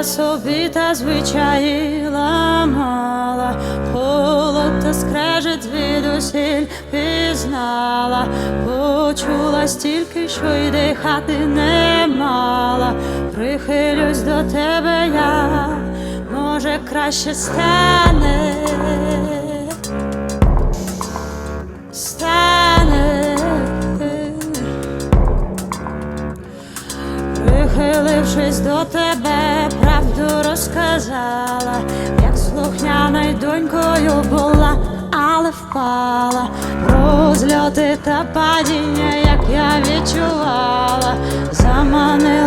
я собі та звичаї ламала, холод та скрежет звідусіль пізнала, почула стільки, що й дихати не мала. Прихилюсь до тебе я, може краще стане. Прихилившись до тебе, правду розказала, як слухняною донькою була, але впала, розльоти та падіння, як я відчувала, заманила.